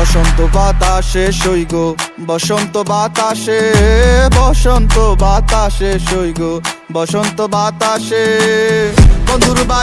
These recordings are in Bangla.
বসন্ত বাতাসে সৈগ বসন্ত বাতাসে বসন্ত বাতাসে সৈগ বসন্ত বাতাসে। বন্ধুর বাড়ির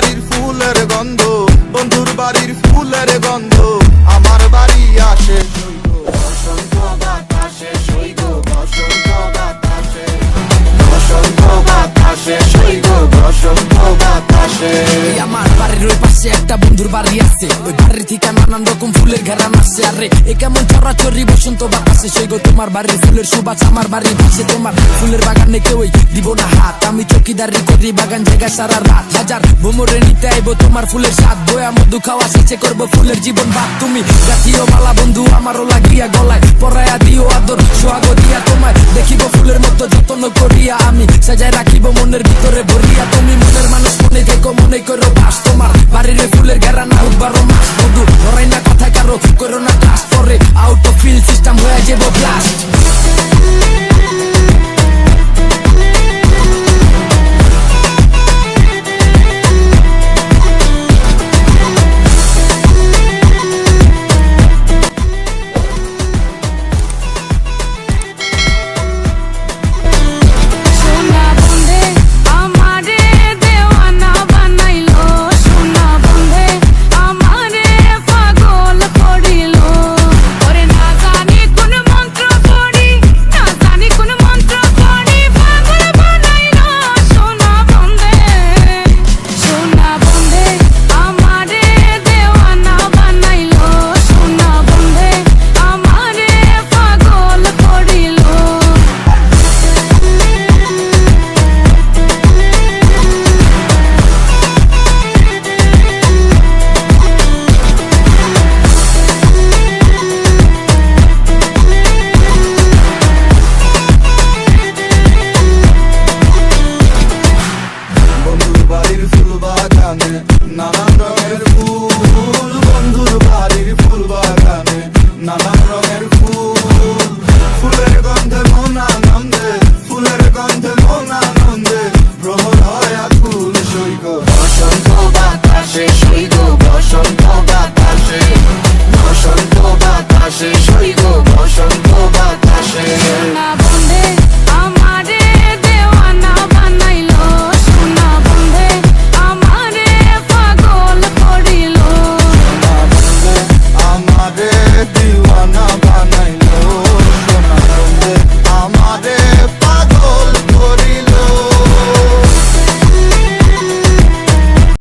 একটা বন্ধুর বাড়ি আছে। ওই বাড়ির থেকে নানান রকম ফুলের ঘেরান আসছে আরে, এ কেমন চরাচরি বসন্ত বাতাসে সেই গো তোমার বাড়ির ফুলের সুবাস, আমার বাড়ির পাশে তোমার ফুলের বাগানে কেউই দিব না হাত। আমি চকিদারি করি, বাগান জায়গা সারা রাত। হাজার ভ্রমরে নিতে আইবো তোমার ফুলের স্বাদ। বয়া মধু খাওয়া শেষে করব ফুলের জীবন ভাব তুমি জাতীয় মালা বন্ধু, আমারও লাগিয়া গলায় পরায়া দিও আদর। সোহাগ দিয়া কারো করো না ক্লাস পরে আউট অফ ফিল সিস্টেম হয়ে যাবো ব্লাস্ট